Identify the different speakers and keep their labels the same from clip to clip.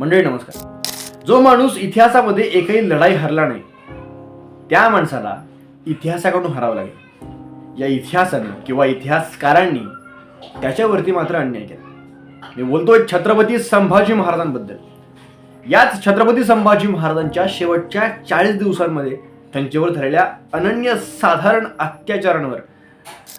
Speaker 1: मंडळी नमस्कार. जो माणूस इतिहासामध्ये एकही लढाई हरला नाही त्या माणसाला इतिहासाकडून हरावं लागेल. या इतिहासानं किंवा इतिहासकारांनी त्याच्यावरती मात्र अन्याय केला. मी बोलतोय छत्रपती संभाजी महाराजांबद्दल. याच छत्रपती संभाजी महाराजांच्या शेवटच्या चाळीस दिवसांमध्ये त्यांच्यावर झालेल्या अनन्य साधारण अत्याचारांवर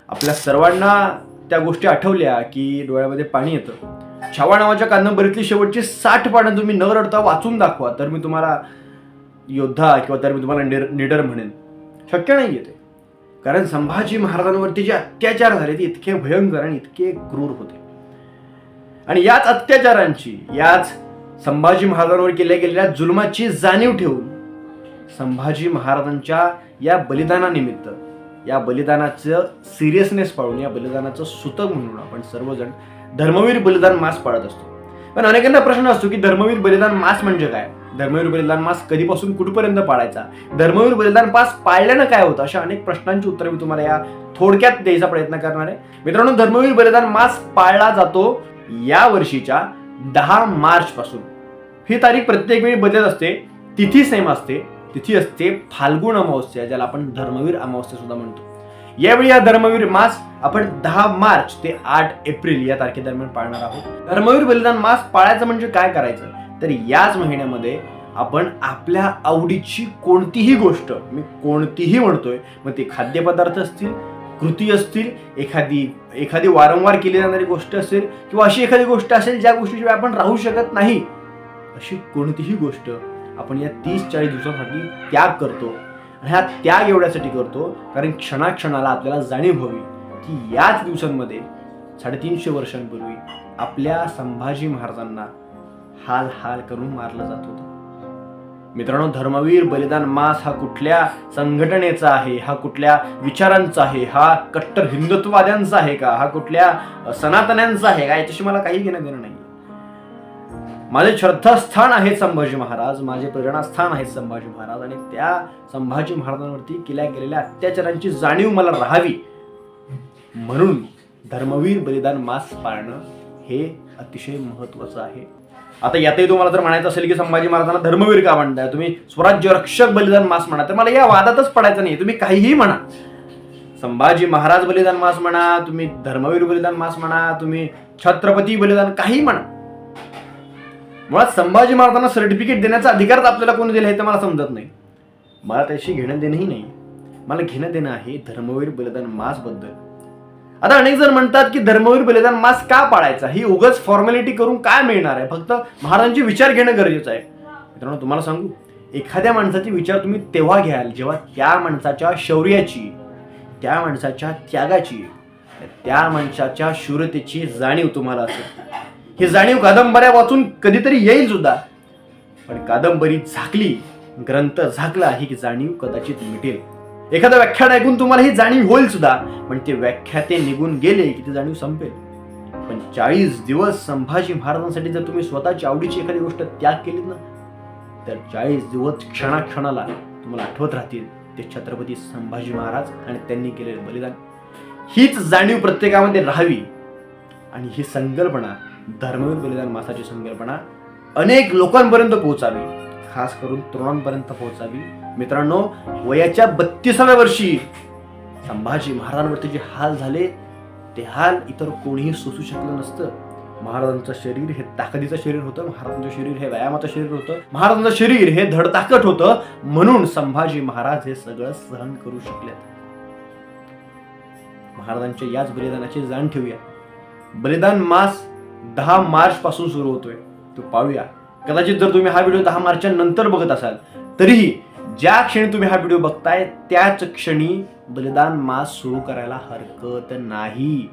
Speaker 1: आपल्या सर्वांना त्या गोष्टी आठवल्या की डोळ्यामध्ये पाणी येतं. छावा नावाच्या कादंबरीतली शेवटची साठ पानं तुम्ही न रडता वाचून दाखवा तर मी तुम्हाला योद्धा किंवा तर मी तुम्हाला निर निडर म्हणेन. शक्य नाही येते कारण संभाजी महाराजांवरती जे अत्याचार झाले ते इतके भयंकर आणि इतके क्रूर होते. आणि याच अत्याचारांची याच संभाजी महाराजांवर केल्या गेलेल्या जुलमाची जाणीव ठेवून संभाजी महाराजांच्या या बलिदानानिमित्त या बलिदानाचं सिरियसनेस पाळून या बलिदानाचं सुतक म्हणून आपण सर्वजण धर्मवीर बलिदान मास पाळत असतो. पण अनेकांना प्रश्न असतो की धर्मवीर बलिदान मास म्हणजे काय? धर्मवीर बलिदान मास कधीपासून कुठपर्यंत पाळायचा? धर्मवीर बलिदान मास पाळल्यानं काय होतं? अशा अनेक प्रश्नांची उत्तरं मी तुम्हाला या थोडक्यात द्यायचा प्रयत्न करणार आहे. मित्रांनो धर्मवीर बलिदान मास पाळला जातो या वर्षीच्या दहा मार्च पासून ही तारीख प्रत्येक वेळी बदलत असते. तिथी सेम असते. तिथी असते फाल्गुन अमावस्या ज्याला आपण धर्मवीर अमावस्या सुद्धा म्हणतो. यावेळी या धर्मवीर मास आपण दहा मार्च ते आठ एप्रिल या तारखेदरम्यान पाळणार आहोत. धर्मवीर बलिदान मास पाळायचं म्हणजे काय करायचं? तर याच महिन्यामध्ये आपण आपल्या आवडीची कोणतीही गोष्ट मी कोणतीही म्हणतोय मग ते खाद्यपदार्थ असतील कृती असतील एखादी एखादी वारंवार केली जाणारी गोष्ट असेल किंवा अशी एखादी गोष्ट असेल ज्या गोष्टीशिवाय आपण राहू शकत नाही अशी कोणतीही गोष्ट आपण या तीस चाळीस दिवसासाठी त्याग करतो. आणि हा त्याग एवढ्यासाठी करतो कारण क्षणाक्षणाला आपल्याला जाणीव हवी. की याच दिवसांमध्ये साडेतीनशे वर्षांपूर्वी आपल्या संभाजी महाराजांना हाल हाल करून मारलं जात होतं. मित्रांनो धर्मवीर बलिदान मास हा कुठल्या संघटनेचा आहे? हा कुठल्या विचारांचा आहे? हा कट्टर हिंदुत्ववाद्यांचा आहे का? हा कुठल्या सनातन्यांचा आहे का? याच्याशी मला काही घेणं देणं नाही माझे श्रद्धास्थान आहे संभाजी महाराज माझे प्रेरणास्थान आहेत संभाजी महाराज आणि त्या संभाजी महाराजांवरती केल्या गेलेल्या अत्याचारांची जाणीव मला राहावी. म्हणून धर्मवीर बलिदान मास पाळणं हे अतिशय महत्वाचं आहे. आता यातही तुम्हाला जर म्हणायचं असेल की संभाजी महाराजांना धर्मवीर का म्हणताय? तुम्ही स्वराज्य रक्षक बलिदान मास म्हणा तर मला या वादातच पडायचं नाही. तुम्ही काहीही म्हणा. संभाजी महाराज बलिदान मास म्हणा तुम्ही धर्मवीर बलिदान मास म्हणा तुम्ही छत्रपती बलिदान काही म्हणा. मुळात संभाजी महाराजांना सर्टिफिकेट देण्याचा अधिकारच आपल्याला कोणी दिला हे तर मला समजत नाही. मला त्याशी घेणं देणंही नाही. मला घेणं देणं आहे धर्मवीर बलिदान मासबद्दल. आता अनेक जण म्हणतात की धर्मवीर बलिदान मास का पाळायचा? ही उगच फॉर्मॅलिटी करून काय मिळणार आहे? फक्त महाराजांचे विचार घेणं गरजेचं आहे. मित्रांनो तुम्हाला सांगू एखाद्या माणसाचे विचार तुम्ही तेव्हा घ्याल जेव्हा त्या माणसाच्या शौर्याची त्या माणसाच्या त्यागाची त्या माणसाच्या शूरतेची जाणीव तुम्हाला असेल. ही जाणीव कादंबऱ्या वाचून कधीतरी येईल सुद्धा. पण कादंबरी झाकली ग्रंथ झाकला ही जाणीव कदाचित मिटेल. एखादं व्याख्यान ऐकून तुम्हाला ही जाणीव होईल सुद्धा पण ते व्याख्याते निघून गेले की ती जाणीव संपेल. पण चाळीस दिवस संभाजी महाराजांसाठी जर तुम्ही स्वतःची आवडीची एखादी गोष्ट त्याग केलीत ना तर चाळीस दिवस क्षणाक्षणाला तुम्हाला आठवत राहतील ते छत्रपती संभाजी महाराज आणि त्यांनी केलेले बलिदान. हीच जाणीव प्रत्येकामध्ये राहावी. आणि ही संकल्पना धर्मवीर बलिदान मासाची संकल्पना अनेक लोकांपर्यंत पोहोचावी. खास करून तरुणांपर्यंत पोहोचावी. मित्रांनो वयाच्या बत्तीसाव्या वर्षी संभाजी महाराजांवरती जे हाल झाले ते हाल इतर कोणीही सोसू शकलं नसतं. महाराजांचं शरीर हे ताकदीचं शरीर होतं महाराजांचं शरीर हे व्यायामाचं शरीर होतं महाराजांचं शरीर हे धडताकट होतं म्हणून संभाजी महाराज हे सगळं सहन करू शकले. महाराजांच्या याच बलिदानाची जाण ठेवूया. बलिदान मास दहा मार्च पासून सुरू होतोय. तो पाळूया कदाचित जर तुम्ही हा व्हिडिओ दहा मार्चच्या नंतर बघत असाल तरीही ज्या क्षणी तुम्ही हा व्हिडिओ बघताय त्याच क्षणी बलिदान मास सुरू करायला हरकत नाही.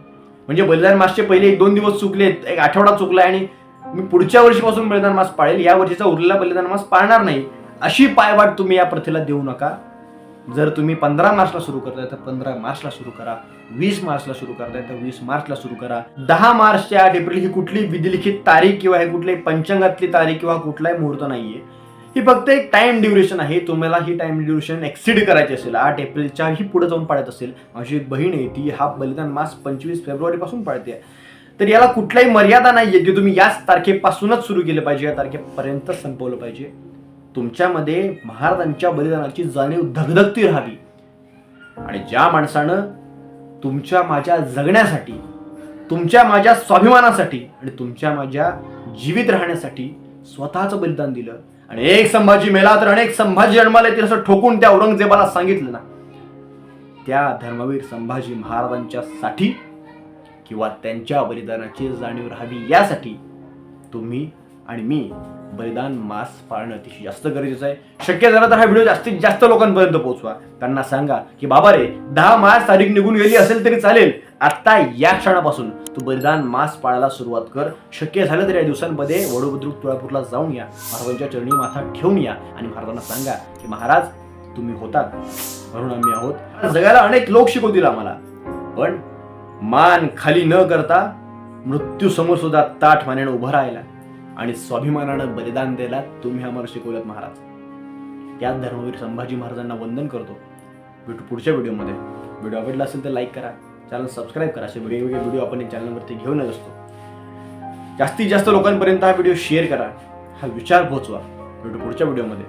Speaker 1: म्हणजे बलिदान मासचे पहिले एक दोन दिवस चुकलेत एक आठवडा चुकलाय आणि मी पुढच्या वर्षीपासून बलिदान मास पाळेल या वर्षीचा उरलेला बलिदान मास पाळणार नाही. अशी पायवाट तुम्ही या प्रथेला देऊ नका. जर तुम्ही पंधरा मार्चला सुरू करताय तर पंधरा मार्चला सुरू करा. वीस मार्चला सुरू करताय तर वीस मार्चला सुरू करा. दहा मार्चच्या आठ एप्रिल ही कुठली विधिलिखित तारीख किंवा हे कुठली पंचांगातली तारीख किंवा कुठलाही मुहूर्त नाहीये. ही फक्त एक टाइम ड्युरेशन आहे. तुम्हाला ही टाइम ड्युरेशन एक्सिड करायची असेल. आठ एप्रिलच्या ही पुढे जाऊन पाळत असेल. माझी एक बहीण आहे ती हा बलिदान मास पंचवीस फेब्रुवारीपासून पाळते. तर याला कुठलाही मर्यादा नाहीये की तुम्ही याच तारखेपासूनच सुरू केलं पाहिजे या तारखेपर्यंत संपवलं पाहिजे. तुमच्यामध्ये महाराजांच्या बलिदानाची जाणीव धगधगती राहावी. आणि ज्या माणसानं तुमच्या माझ्या जगण्यासाठी तुमच्या माझ्या स्वाभिमानासाठी आणि तुमच्या माझ्या जीवित राहण्यासाठी स्वतःचं बलिदान दिलं. आणि एक संभाजी मेला तर अनेक संभाजी जन्माला येतील असं ठोकून त्या औरंगजेबाला सांगितलं ना. त्या धर्मवीर संभाजी महाराजांच्या साठी किंवा त्यांच्या बलिदानाची जाणीव राहावी यासाठी तुम्ही आणि मी बलिदान मास पाळणं अतिशय जास्त गरजेचं आहे. शक्य झालं तर हा व्हिडिओ जास्तीत जास्त लोकांपर्यंत पोहोचवा. त्यांना सांगा की बाबा रे दहा मार्च तारीख निघून गेली असेल तरी चालेल. आता या क्षणापासून तू बलिदान मास पाळायला सुरुवात कर. शक्य झालं तर या दिवसांमध्ये वडोबुद्रुक तुळापूरला जाऊन या. महाराजांच्या चरणी माथा ठेवून या आणि महाराजांना सांगा की महाराज तुम्ही होतात. म्हणून आम्ही आहोत. जगाला अनेक लोक शिकवतील आम्हाला. पण मान खाली न करता मृत्यू समोर सुद्धा ताठ मानेनं उभं राहिला आणि स्वाभिमानानं बलिदान द्यायला तुम्ही आम्हाला शिकवलं महाराज. त्याच धर्मवीर संभाजी महाराजांना वंदन करतो. भेटू पुढच्या व्हिडिओमध्ये. व्हिडिओ आवडला असेल तर लाईक करा. चॅनल सबस्क्राईब करा. असे वेगवेगळे व्हिडिओ आपण या चॅनलवरती घेऊनच असतो. जास्तीत जास्त लोकांपर्यंत हा व्हिडिओ शेअर करा. हा विचार पोहोचवा. भेटू पुढच्या व्हिडिओमध्ये.